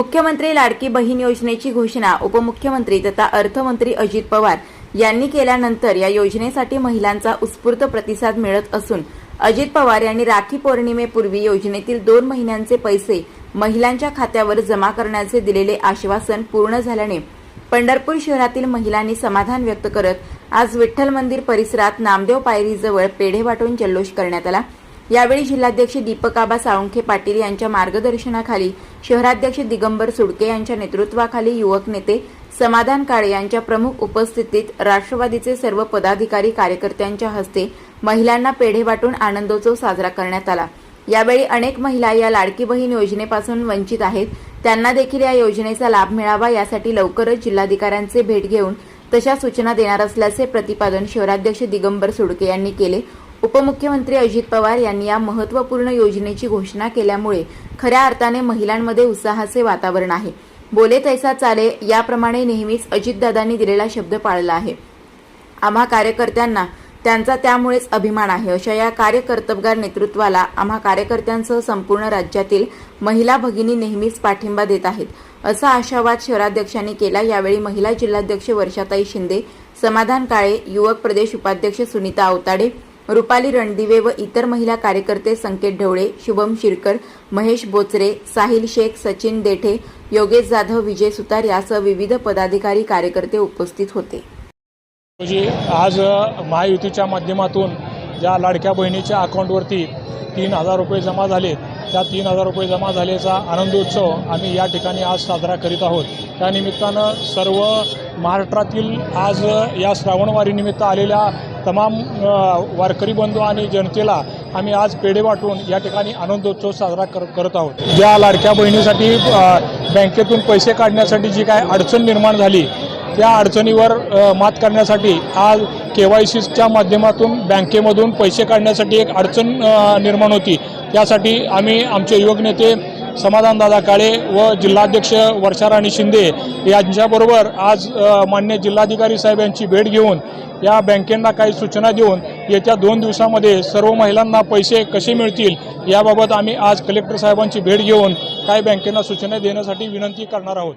मुख्यमंत्री लाडकी बहीण योजनेची घोषणा उपमुख्यमंत्री तथा अर्थमंत्री अजित पवार यांनी केल्यानंतर या योजनेसाठी महिलांचा उत्स्फूर्त प्रतिसाद मिळत असून अजित पवार यांनी राखी पौर्णिमेपूर्वी योजनेतील दोन महिन्यांचे पैसे महिलांच्या खात्यावर जमा करण्याचे दिलेले आश्वासन पूर्ण झाल्याने पंढरपूर शहरातील महिलांनी समाधान व्यक्त करत आज विठ्ठल मंदिर परिसरात नामदेव पायरीजवळ पेढे वाटून जल्लोष करण्यात आला. यावेळी जिल्हाध्यक्ष दीपकाबा साळुंखे पाटील यांच्या मार्गदर्शनाखाली शहराध्यक्ष दिगंबर सुडके यांच्या नेतृत्वाखाली युवक नेते समाधान काळे यांच्या प्रमुख उपस्थितीत राष्ट्रवादीचे सर्व पदाधिकारी कार्यकर्त्यांच्या हस्ते महिलांना पेढे वाटून आनंदोत्सव साजरा करण्यात आला. यावेळी अनेक महिला या लाडकी बहीण योजनेपासून वंचित आहेत. त्यांना देखील या योजनेचा लाभ मिळावा यासाठी लवकरच जिल्हाधिकाऱ्यांचे भेट घेऊन तशा सूचना देणार असल्याचे प्रतिपादन शहराध्यक्ष दिगंबर सुडके यांनी केले. उपमुख्यमंत्री अजित पवार यांनी या महत्त्वपूर्ण योजनेची घोषणा केल्यामुळे खऱ्या अर्थाने महिलांमध्ये उत्साहाचे वातावरण आहे. बोले तैसा चाले याप्रमाणे नेहमीच अजितदादांनी दिलेला शब्द पाळला आहे. आम्हा कार्यकर्त्यांना त्यांचा त्यामुळेच अभिमान आहे. अशा या कार्यकर्तबगार नेतृत्वाला आम्हा कार्यकर्त्यांसह संपूर्ण राज्यातील महिला भगिनी नेहमीच पाठिंबा देत आहेत. असा आशावाद शहराध्यक्षांनी केला. यावेळी महिला जिल्हाध्यक्ष वर्षाताई शिंदे समाधान काळे युवक प्रदेश उपाध्यक्ष सुनीता अवताडे रुपाली रणदिवे व इतर महिला कार्यकर्ते संकेत ढवळे शुभम शिरकर महेश बोचरे साहिल शेख सचिन देठे योगेश जाधव विजय सुतार यासह विविध पदाधिकारी कार्यकर्ते उपस्थित होते. आज महायुतीच्या माध्यमातून ज्या लाडक्या बहिणीच्या अकाउंटवरती तीन हजार रुपये जमा झाले त्या तीन हजार रुपये जमा झाल्याचा आनंदोत्सव आम्ही या ठिकाणी आज साजरा करीत आहोत. त्यानिमित्तानं सर्व महाराष्ट्रातील आज या श्रावणवारीनिमित्त आलेल्या तमाम वारकरी बंधू आणि जनतेला आम्ही आज पेढे वाटून या ठिकाणी आनंदोत्सव साजरा कर करत आहोत. ज्या लाडक्या बहिणीसाठी बँकेतून पैसे काढण्यासाठी जी काय अडचण निर्माण झाली त्या अडचणीवर मात करण्यासाठी आज के वाय सीच्या माध्यमातून बँकेमधून पैसे काढण्यासाठी एक अडचण निर्माण होती. त्यासाठी आम्ही आमचे युवक नेते समाधानदादा काळे व जिल्हाध्यक्ष वर्षाराणी शिंदे यांच्याबरोबर आज मान्य जिल्हाधिकारी साहेब यांची भेट घेऊन या बँकेंना काही सूचना देऊन येत्या दोन दिवसामध्ये सर्व महिलांना पैसे कसे मिळतील याबाबत आम्ही आज कलेक्टर साहेबांची भेट घेऊन काही बँकेंना सूचना देण्यासाठी विनंती करणार आहोत.